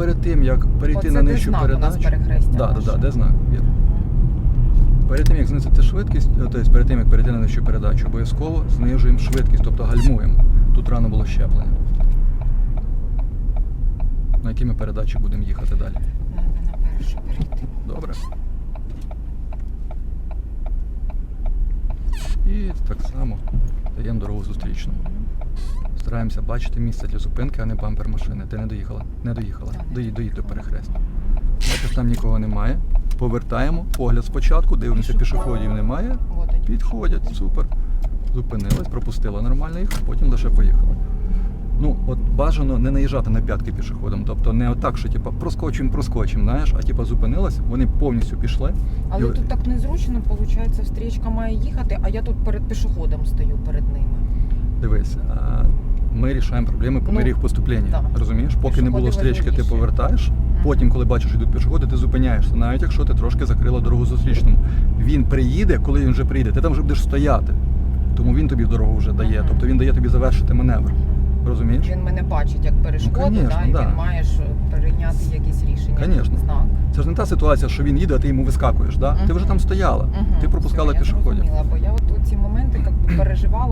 перед тим, як перейти Оце на де нижчу знак у нас передачу. перехрестя Да, да, наше. да, де знак? Мгм. Перед тим, як знизити швидкість, е, тобто перед тим, як перейти на нижчу передачу, обов'язково знижуємо швидкість, тобто гальмуємо. Тут рано було щеплення. На якій ми передачі будемо їхати далі? Надо на першу перейти. Добре. І так само даємо дорогу зустрічну. Стараємося бачити місце для зупинки, а не бампер машини. Ти не доїхала? Не доїхала. Доїдь, доїдь до перехрестя. Бачиш, там нікого немає. Повертаємо, погляд спочатку, дивимося, пішоходів немає. Підходять, супер. Зупинилась, пропустила нормально їх, потім лише поїхала. Ну, от бажано не наїжджати на п'ятки пішоходом. Тобто не отак, що типа проскочимо, проскочимо, знаєш, а типа зупинилась, вони повністю пішли. Але І- тут так незручно, виходить, встрічка має їхати, а я тут перед пішоходом стою перед ними. Дивись, а, ми рішаємо проблеми по Ну, мірі їх поступлення. так. Розумієш? Поки не було стрічки, ти повертаєш. Потім, коли бачиш, йдуть пішоходи, ти зупиняєшся, навіть якщо ти трошки закрила дорогу зустрічному. Він приїде, коли він вже приїде, ти там вже будеш стояти. Тому він тобі дорогу вже дає. Ага. Тобто він дає тобі завершити маневр. Розумієш? Він мене бачить як перешкоду, Ну, конечно, да, і да. він має прийняти якісь рішення. Конечно. Знак. Це ж не та ситуація, що він їде, а ти йому вискакуєш. Да? Ти вже там стояла, Мгм. ти пропускала Все, я пішоходів. зрозуміла, бо я от у ці моменти переживала.